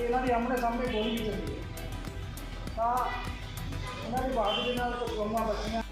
ਇਹਨਾਂ ਦੀ ਆਮਣੇ ਸਾਹਮਣੇ ਗੋਲੀ ਚੱਲੀ ਤਾਂ ਉਹਨਾਂ ਦੀ ਬਾਤ ਦੇ ਨਾਲ ਕੁਝ ਗੋਮਾਂ ਬਚੀਆਂ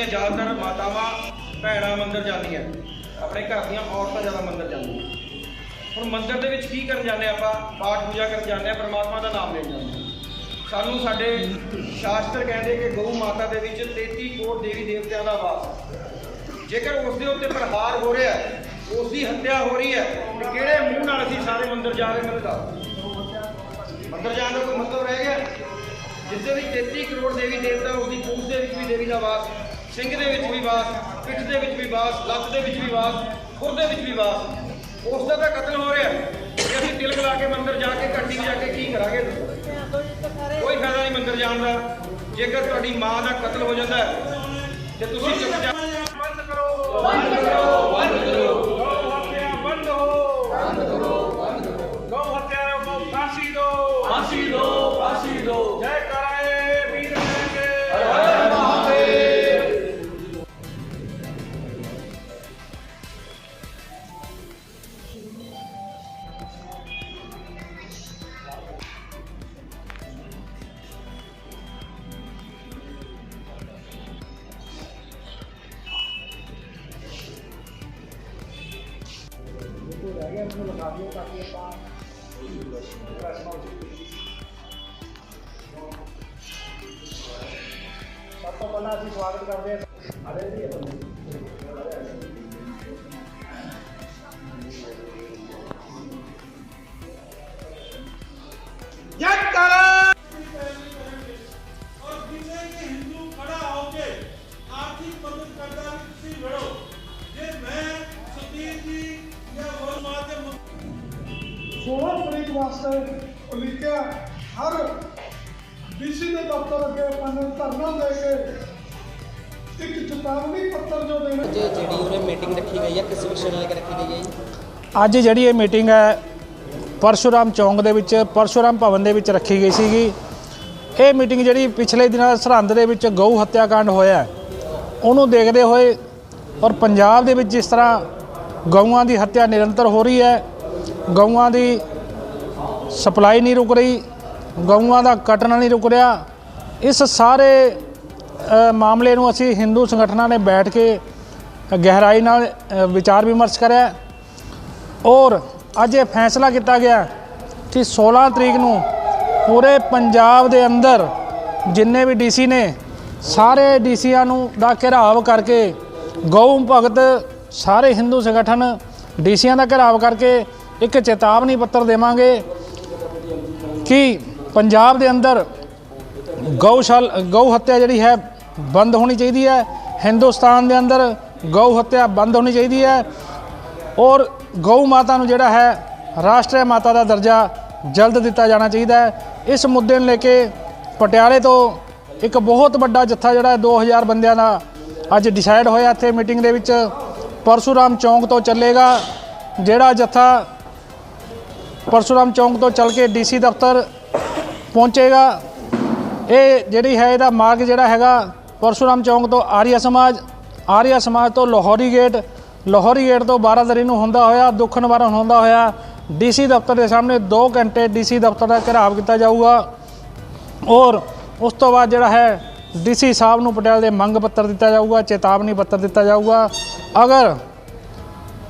ਆਪਣੀਆਂ ਜ਼ਿਆਦਾਤਰ ਮਾਤਾਵਾਂ ਭੈਣਾਂ ਮੰਦਰ ਜਾਂਦੀਆਂ ਆਪਣੇ ਘਰ ਦੀਆਂ ਔਰਤਾਂ ਜ਼ਿਆਦਾ ਮੰਦਰ ਜਾਂਦੀਆਂ ਹੁਣ ਮੰਦਰ ਦੇ ਵਿੱਚ ਕੀ ਕਰਨ ਜਾਂਦੇ ਆਪਾਂ? ਪਾਠ ਪੂਜਾ ਕਰਨ ਜਾਂਦੇ ਆ, ਪਰਮਾਤਮਾ ਦਾ ਨਾਮ ਲੈਣ ਜਾਂਦੇ ਹਾਂ ਸਾਨੂੰ ਸਾਡੇ ਸ਼ਾਸਤਰ ਕਹਿੰਦੇ ਕਿ ਗਊ ਮਾਤਾ ਦੇ ਵਿੱਚ 33 ਕਰੋੜ ਦੇਵੀ ਦੇਵਤਿਆਂ ਦਾ ਵਾਸ ਹੈ। ਜੇਕਰ ਉਸ ਦੇ ਉੱਤੇ ਪ੍ਰਹਾਰ ਹੋ ਰਿਹਾ ਹੈ, ਉਸ ਦੀ ਹੱਤਿਆ ਹੋ ਰਹੀ ਹੈ, ਤੇ ਕਿਹੜੇ ਮੂੰਹ ਨਾਲ ਅਸੀਂ ਸਾਰੇ ਮੰਦਰ ਜਾ ਰਹੇ ਮੈਨੂੰ ਦੱਸ ਮੰਦਰ ਜਾਣ ਦਾ ਕੋਈ ਮਤਲਬ ਰਹਿ ਗਿਆ? ਜਿਸ ਦੇ ਵਿੱਚ 33 ਕਰੋੜ ਦੇਵੀ ਦੇਵਤਾ, ਉਸ ਦੀ ਪੂਛ ਦੇ ਵਿੱਚ ਵੀ ਦੇਵੀ ਦਾ ਵਾਸ ਸਿੰਘ ਦੇ ਵਿੱਚ ਵੀ ਵਾਸ, ਪਿੱਠ ਦੇ ਵਿੱਚ ਵੀ ਵਾਸ, ਲੱਤ ਦੇ ਵਿੱਚ ਵੀ ਵਾਸ, ਖੁਰ ਦੇ ਵਿੱਚ ਵੀ ਵਾਸ। ਉਸ ਦਾ ਤਾਂ ਕਤਲ ਹੋ ਰਿਹਾ। ਕਿ ਅਸੀਂ ਤਿਲਕ ਲਾ ਕੇ ਮੰਦਰ ਜਾ ਕੇ, ਘੰਟੀ ਜਾ ਕੇ ਕੀ ਕਰਾਂਗੇ? ਕੋਈ ਫਾਇਦਾ ਨਹੀਂ ਮੰਦਰ ਜਾਣ ਦਾ। ਜੇਕਰ ਤੁਹਾਡੀ ਮਾਂ ਦਾ ਕਤਲ ਹੋ ਜਾਂਦਾ ਹੈ, ਤੇ ਤੁਸੀਂ ਚੁੱਪ ਜਾ ਬੰਦ ਕਰੋ। ਬੰਦ ਕਰੋ। ਬੰਦ ਕਰੋ। ਸਭ ਤੋਂ ਪਹਿਲਾਂ ਅਸੀਂ ਸਵਾਗਤ ਕਰਦੇ ਹਾਂ ਅਰੇ ਜੀ ਜੱਟ ਕਰ ਔਰ ਜਿੰਨੇ ਕਿ ਹਿੰਦੂ ਖੜਾ ਹੋ ਕੇ ਆਰਥਿਕ ਮਦਦ ਕਰਦਾ ਵੀ ਤੁਸੀਂ ਲੜੋ ਜੇ ਮੈਂ ਸੁਖਬੀਰ ਜੀ ਜਾਂ ਹੋਰ ਮਾਂ ਦੇ ਮੁੱਖ 16 ਡੀਸੀ ਦੇ ਦਫ਼ਤਰ ਅੱਗੇ ਆਪਾਂ ਨੇ ਧਰਨਾ ਦੇ ਕੇ ਇੱਕ ਚੇਤਾਵਨੀ ਪੱਤਰ ਜੋ ਦੇਣਾ ਅੱਜ ਜਿਹੜੀ ਉਹਨੇ ਮੀਟਿੰਗ ਰੱਖੀ ਗਈ ਹੈ ਕਿਸ ਵਿਸ਼ੇ ਨੂੰ ਲੈ ਕੇ ਰੱਖੀ ਗਈ ਹੈ ਜੀ? ਅੱਜ ਜਿਹੜੀ ਇਹ ਮੀਟਿੰਗ ਹੈ ਪਰਸ਼ੂਰਾਮ ਚੌਂਕ ਦੇ ਵਿੱਚ ਪਰਸ਼ੂਰਾਮ ਭਵਨ ਦੇ ਵਿੱਚ ਰੱਖੀ ਗਈ ਸੀਗੀ। ਇਹ ਮੀਟਿੰਗ ਜਿਹੜੀ ਪਿਛਲੇ ਦਿਨਾਂ ਸਰਹੰਦ ਦੇ ਵਿੱਚ ਗਊ ਹੱਤਿਆਕਾਂਡ ਹੋਇਆ ਉਹਨੂੰ ਦੇਖਦੇ ਹੋਏ ਔਰ ਪੰਜਾਬ ਦੇ ਵਿੱਚ ਜਿਸ ਤਰ੍ਹਾਂ ਗਊਆਂ ਦੀ ਹੱਤਿਆ ਨਿਰੰਤਰ ਹੋ ਰਹੀ ਹੈ ਗਊਆਂ ਦੀ ਸਪਲਾਈ ਨਹੀਂ ਰੁਕ ਰਹੀ ਗਊਆਂ ਦਾ ਕੱਟਣਾ ਨਹੀਂ ਰੁਕ ਰਿਹਾ। ਇਸ ਸਾਰੇ ਮਾਮਲੇ ਨੂੰ ਅਸੀਂ ਹਿੰਦੂ ਸੰਗਠਨਾਂ ਨੇ ਬੈਠ ਕੇ ਗਹਿਰਾਈ ਨਾਲ ਵਿਚਾਰ ਵਿਮਰਸ਼ ਕਰਿਆ। ਔਰ ਅੱਜ ਇਹ ਫੈਸਲਾ ਕੀਤਾ ਗਿਆ ਕਿ 16 ਤਰੀਕ ਨੂੰ ਪੂਰੇ ਪੰਜਾਬ ਦੇ ਅੰਦਰ ਜਿੰਨੇ ਵੀ ਡੀਸੀ ਨੇ, ਸਾਰੇ ਡੀਸੀਆਂ ਨੂੰ ਦਾ ਘਿਰਾਵ ਕਰਕੇ ਗਊ ਭਗਤ ਸਾਰੇ ਹਿੰਦੂ ਸੰਗਠਨ ਡੀਸੀਆਂ ਦਾ ਘਿਰਾਵ ਕਰਕੇ ਇੱਕ ਚੇਤਾਵਨੀ ਪੱਤਰ ਦੇਵਾਂਗੇ ਕਿ ਪੰਜਾਬ ਦੇ ਅੰਦਰ ਗਊਸ਼ਾਲ, ਗਊ ਹੱਤਿਆ ਜਿਹੜੀ ਹੈ, ਬੰਦ ਹੋਣੀ ਚਾਹੀਦੀ ਹੈ। ਹਿੰਦੁਸਤਾਨ ਦੇ ਅੰਦਰ ਗਊ ਹੱਤਿਆ ਬੰਦ ਹੋਣੀ ਚਾਹੀਦੀ ਹੈ। ਔਰ ਗਊ ਮਾਤਾ ਨੂੰ ਜਿਹੜਾ ਹੈ, ਰਾਸ਼ਟਰੀ ਮਾਤਾ ਦਾ ਦਰਜਾ ਜਲਦ ਦਿੱਤਾ ਜਾਣਾ ਚਾਹੀਦਾ ਹੈ। ਇਸ ਮੁੱਦੇ ਨੂੰ ਲੈ ਕੇ ਪਟਿਆਲੇ ਤੋਂ ਇੱਕ ਬਹੁਤ ਵੱਡਾ ਜੱਥਾ ਜਿਹੜਾ ਹੈ 2000 ਬੰਦਿਆਂ ਦਾ ਅੱਜ ਡਿਸਾਈਡ ਹੋਇਆ ਇੱਥੇ ਮੀਟਿੰਗ ਦੇ ਵਿੱਚ। ਪਰਸ਼ੂਰਾਮ ਚੌਂਕ ਤੋਂ ਚੱਲੇਗਾ, ਜਿਹੜਾ ਜੱਥਾ ਪਰਸ਼ੂਰਾਮ ਚੌਂਕ ਤੋਂ ਚੱਲ ਕੇ ਡੀਸੀ ਦਫ਼ਤਰ ਪਹੁੰਚੇਗਾ। ਇਹ ਜਿਹੜੀ ਹੈ, ਇਹਦਾ ਮਾਰਗ ਜਿਹੜਾ ਹੈਗਾ ਪਰਸ਼ੂਰਾਮ ਚੌਂਕ ਤੋਂ ਆਰੀਆ ਸਮਾਜ ਆਰੀਆ ਸਮਾਜ ਤੋਂ ਲਾਹੌਰੀ ਗੇਟ ਲਾਹੌਰੀ ਗੇਟ ਤੋਂ ਬਾਰਾਦਰੀ ਨੂੰ ਹੁੰਦਾ ਹੋਇਆ ਦੁੱਖ ਨਿਵਾਰਨ ਹੁੰਦਾ ਹੋਇਆ। ਡੀਸੀ ਦਫ਼ਤਰ ਦੇ ਸਾਹਮਣੇ 2 ਘੰਟੇ ਡੀਸੀ ਦਫ਼ਤਰ ਦਾ ਘਿਰਾਵ ਕੀਤਾ ਜਾਊਗਾ। ਔਰ ਉਸ ਤੋਂ ਬਾਅਦ ਜਿਹੜਾ ਹੈ, ਡੀਸੀ ਸਾਹਿਬ ਨੂੰ ਪਟਿਆਲੇ ਦੇ ਮੰਗ ਪੱਤਰ ਦਿੱਤਾ ਜਾਊਗਾ, ਚੇਤਾਵਨੀ ਪੱਤਰ ਦਿੱਤਾ ਜਾਊਗਾ। ਅਗਰ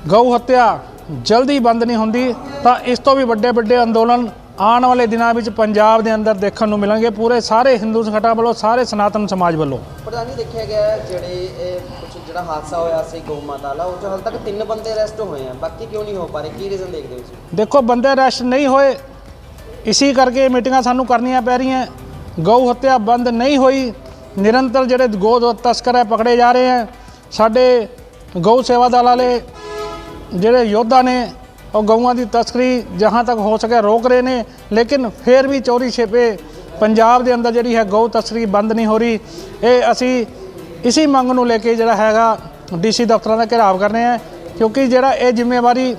ਗਊ ਹੱਤਿਆ ਜਲਦੀ ਬੰਦ ਨਹੀਂ ਹੁੰਦੀ, ਤਾਂ ਇਸ ਤੋਂ ਵੀ ਵੱਡੇ ਵੱਡੇ ਅੰਦੋਲਨ ਆਉਣ ਵਾਲੇ ਦਿਨਾਂ ਵਿੱਚ ਪੰਜਾਬ ਦੇ ਅੰਦਰ ਦੇਖਣ ਨੂੰ ਮਿਲਣਗੇ ਪੂਰੇ ਸਾਰੇ ਹਿੰਦੂ ਸੰਗਠਨਾਂ ਵੱਲੋਂ ਸਾਰੇ ਸਨਾਤਨ ਸਮਾਜ ਵੱਲੋਂ। ਪ੍ਰਧਾਨ ਦੇਖਿਆ ਗਿਆ ਜਿਹੜੇ ਇਹ ਕੁਛ ਜਿਹੜਾ ਹਾਦਸਾ ਹੋਇਆ ਸੀ ਗਊ ਮਾਤਾ ਵਾਲਾ ਉਹ 'ਚ ਹਾਲ ਤੱਕ ਤਿੰਨ ਬੰਦੇ ਅਰੈਸਟ ਹੋਏ ਆ। ਬਾਕੀ ਕਿਉਂ ਨਹੀਂ ਹੋ ਪਾ ਰਹੇ? ਕੀ ਰੀਜ਼ਨ ਦੇਖਦੇ ਹੋ ਤੁਸੀਂ? ਦੇਖੋ ਬੰਦੇ ਅਰੈਸਟ ਨਹੀਂ ਹੋਏ। ਇਸੇ ਕਰਕੇ ਮੀਟਿੰਗਾਂ ਸਾਨੂੰ ਕਰਨੀਆਂ ਪੈ ਰਹੀਆਂ। ਗਊ ਹੱਤਿਆ ਬੰਦ ਨਹੀਂ ਹੋਈ। ਨਿਰੰਤਰ ਜਿਹੜੇ ਗੋ ਤਸਕਰ ਹੈ ਪਕੜੇ ਜਾ ਰਹੇ ਹੈ। ਸਾਡੇ ਗਊ ਸੇਵਾ ਦਲ ਵਾਲੇ ਜਿਹੜੇ ਯੋਧਾ ਨੇ ਉਹ ਗਊਆਂ ਦੀ ਤਸਕਰੀ ਜਹਾਂ ਤੱਕ ਹੋ ਸਕੇ ਰੋਕ ਰਹੇ ਨੇ, ਲੇਕਿਨ ਫਿਰ ਵੀ ਚੋਰੀ ਛੇਪੇ। ਪੰਜਾਬ ਦੇ ਅੰਦਰ ਜਿਹੜੀ ਹੈ ਗਊ ਤਸਕਰੀ ਬੰਦ ਨਹੀਂ ਹੋ ਰਹੀ। ਇਹ ਅਸੀਂ ਇਸੀ ਮੰਗ ਨੂੰ ਲੈ ਕੇ ਜਿਹੜਾ ਹੈਗਾ ਡੀਸੀ ਦਫ਼ਤਰਾਂ ਦਾ ਘਿਰਾਵ ਕਰ ਰਹੇ ਹਾਂ, ਕਿਉਂਕਿ ਜਿਹੜਾ ਇਹ ਜ਼ਿੰਮੇਵਾਰੀ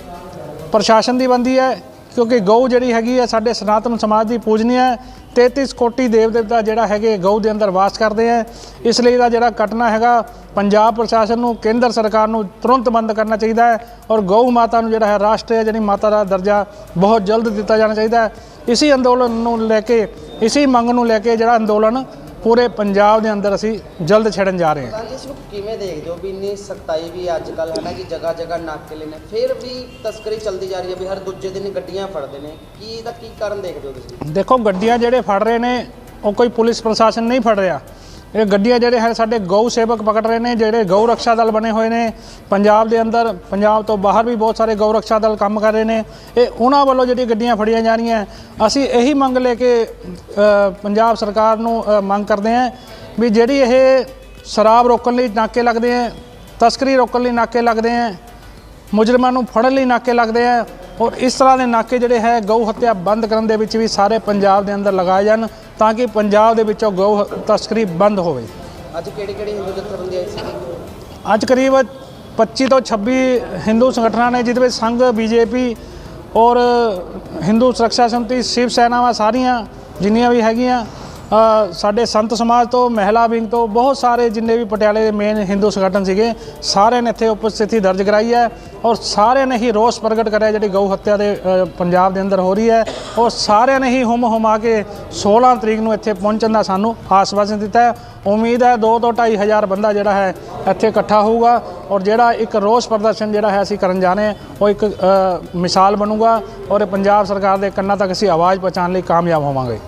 ਪ੍ਰਸ਼ਾਸਨ ਦੀ ਬੰਦੀ ਹੈ, ਕਿਉਂਕਿ ਗਊ ਜਿਹੜੀ ਹੈਗੀ ਹੈ ਸਾਡੇ ਸਨਾਤਨ ਸਮਾਜ ਦੀ ਪੂਜਨੀ ਹੈ। 33 ਕੋਟੀ ਦੇਵ ਦੇਵਤਾ ਜਿਹੜਾ ਹੈਗੇ ਗਊ ਦੇ ਅੰਦਰ ਵਾਸ ਕਰਦੇ ਹੈ ਇਸ ਲਈ ਇਹਦਾ ਜਿਹੜਾ ਘਟਨਾ ਹੈਗਾ, ਪੰਜਾਬ ਪ੍ਰਸ਼ਾਸਨ ਨੂੰ, ਕੇਂਦਰ ਸਰਕਾਰ ਨੂੰ ਤੁਰੰਤ ਬੰਦ ਕਰਨਾ ਚਾਹੀਦਾ ਹੈ ਔਰ ਗਊ ਮਾਤਾ ਨੂੰ ਜਿਹੜਾ ਹੈ ਰਾਸ਼ਟਰੀ ਜਿਹੜੀ ਮਾਤਾ ਦਾ ਦਰਜਾ ਬਹੁਤ ਜਲਦ ਦਿੱਤਾ ਜਾਣਾ ਚਾਹੀਦਾ ਹੈ। ਇਸੀ ਅੰਦੋਲਨ ਨੂੰ ਲੈ ਕੇ, ਇਸੀ ਮੰਗ ਨੂੰ ਲੈ ਕੇ ਜਿਹੜਾ ਅੰਦੋਲਨ ਪੂਰੇ ਪੰਜਾਬ ਦੇ ਅੰਦਰ ਅਸੀਂ ਜਲਦ ਛੇੜਨ ਜਾ ਰਹੇ ਹਾਂ। ਤਾਂ ਜੀ ਇਸ ਨੂੰ ਕਿਵੇਂ ਦੇਖਦੇ ਹੋ ਵੀ ਇੰਨੀ ਸਖਤਾਈ ਵੀ ਅੱਜ ਕੱਲ ਹੈ ਨਾ ਕਿ ਜਗ੍ਹਾ ਜਗ੍ਹਾ ਨਾਕੇ ਨੇ? ਫਿਰ ਵੀ ਤਸਕਰੀ ਚੱਲਦੀ ਜਾ ਰਹੀ ਹੈ ਵੀ ਹਰ ਦੂਜੇ ਦਿਨ ਗੱਡੀਆਂ ਫੜਦੇ ਨੇ। ਕੀ ਇਹਦਾ ਕੀ ਕਾਰਨ ਦੇਖਦੇ ਹੋ ਤੁਸੀਂ? ਦੇਖੋ ਗੱਡੀਆਂ ਜਿਹੜੇ ਫੜ ਰਹੇ ਨੇ ਉਹ ਕੋਈ ਪੁਲਿਸ ਪ੍ਰਸ਼ਾਸਨ ਨਹੀਂ ਫੜ ਰਿਹਾ। ਇਹ ਗੱਡੀਆਂ ਜਿਹੜੇ ਹੈ, ਸਾਡੇ ਗਊ ਸੇਵਕ ਪਕੜ ਰਹੇ ਨੇ, ਜਿਹੜੇ ਗਊ ਰੱਖਿਆ ਦਲ ਬਣੇ ਹੋਏ ਨੇ। ਪੰਜਾਬ ਦੇ ਅੰਦਰ, ਪੰਜਾਬ ਤੋਂ ਬਾਹਰ ਵੀ ਬਹੁਤ ਸਾਰੇ ਗਊ ਰੱਖਿਆ ਦਲ ਕੰਮ ਕਰ ਰਹੇ ਨੇ। ਇਹ ਉਹਨਾਂ ਵੱਲੋਂ ਜਿਹੜੀ ਗੱਡੀਆਂ ਫੜੀਆਂ ਜਾ ਰਹੀਆਂ ਅਸੀਂ ਇਹੀ ਮੰਗ ਲੈ ਕੇ ਪੰਜਾਬ ਸਰਕਾਰ ਨੂੰ ਮੰਗ ਕਰਦੇ ਹਾਂ ਵੀ ਜਿਹੜੀ ਇਹ ਸ਼ਰਾਬ ਰੋਕਣ ਲਈ ਨਾਕੇ ਲੱਗਦੇ ਹੈ, ਤਸਕਰੀ ਰੋਕਣ ਲਈ ਨਾਕੇ ਲੱਗਦੇ ਹੈ, ਮੁਜਰਮਾਂ ਨੂੰ ਫੜਨ ਲਈ ਨਾਕੇ ਲੱਗਦੇ ਆ ਔਰ ਇਸ ਤਰ੍ਹਾਂ ਦੇ ਨਾਕੇ ਜਿਹੜੇ ਹੈ, ਗਊ ਹੱਤਿਆ ਬੰਦ ਕਰਨ ਦੇ ਵਿੱਚ ਵੀ ਸਾਰੇ ਪੰਜਾਬ ਦੇ ਅੰਦਰ ਲਗਾਏ ਜਾਣ। ਤਾਂ ਕਿ ਪੰਜਾਬ ਦੇ ਵਿੱਚੋਂ ਗਊ ਤਸਕਰੀ ਬੰਦ ਹੋਵੇ। ਅੱਜ ਕਿਹੜੀ ਕਿਹੜੀ ਹਿੰਦੂ ਜਥੇਬੰਦੀ ਆਈ ਸੀ? ਅੱਜ ਕਰੀਬ 25 ਤੋਂ 26 ਹਿੰਦੂ ਸੰਗਠਨਾਂ ਨੇ ਜਿਹਦੇ ਵਿੱਚ ਸੰਘ ਬੀਜੇਪੀ ਔਰ ਹਿੰਦੂ ਸੁਰੱਖਿਆ ਸੰਮਤੀ ਸ਼ਿਵ ਸੈਨਾਵਾਂ ਸਾਰੀਆਂ ਜਿੰਨੀਆਂ ਵੀ ਹੈਗੀਆਂ ਸਾਡੇ ਸੰਤ ਸਮਾਜ ਤੋਂ ਮਹਿਲਾ ਵਿੰਗ ਤੋਂ ਬਹੁਤ ਸਾਰੇ ਜਿੰਨੇ ਵੀ ਪਟਿਆਲੇ ਦੇ ਮੇਨ ਹਿੰਦੂ ਸੰਗਠਨ ਸੀਗੇ ਸਾਰਿਆਂ ਨੇ ਇੱਥੇ ਉਪਸਥਿਤੀ ਦਰਜ ਕਰਾਈ ਹੈ ਔਰ ਸਾਰਿਆਂ ਨੇ ਹੀ ਰੋਸ ਪ੍ਰਗਟ ਕਰਿਆ ਜਿਹੜੀ ਗਊ ਹੱਤਿਆ ਦੇ ਪੰਜਾਬ ਦੇ ਅੰਦਰ ਹੋ ਰਹੀ ਹੈ ਔਰ ਸਾਰਿਆਂ ਨੇ ਹੀ ਹੁਮ ਹੁਮਾ ਕੇ 16 ਤਰੀਕ ਨੂੰ ਇੱਥੇ ਪਹੁੰਚਣ ਦਾ ਸਾਨੂੰ ਆਸਵਾਸਨ ਦਿੱਤਾ ਹੈ। ਉਮੀਦ ਹੈ 2 ਤੋਂ 2.5 ਹਜ਼ਾਰ ਬੰਦਾ ਜਿਹੜਾ ਹੈ ਇੱਥੇ ਇਕੱਠਾ ਹੋਊਗਾ ਔਰ ਜਿਹੜਾ ਇੱਕ ਰੋਸ ਪ੍ਰਦਰਸ਼ਨ ਜਿਹੜਾ ਹੈ ਅਸੀਂ ਕਰਨ ਜਾ ਰਹੇ ਹਾਂ, ਉਹ ਇੱਕ ਮਿਸਾਲ ਬਣੂਗਾ ਔਰ ਪੰਜਾਬ ਸਰਕਾਰ ਦੇ ਕੰਨਾਂ ਤੱਕ ਅਸੀਂ ਆਵਾਜ਼ ਪਹੁੰਚਾਉਣ ਲਈ ਕਾਮਯਾਬ ਹੋਵਾਂਗੇ।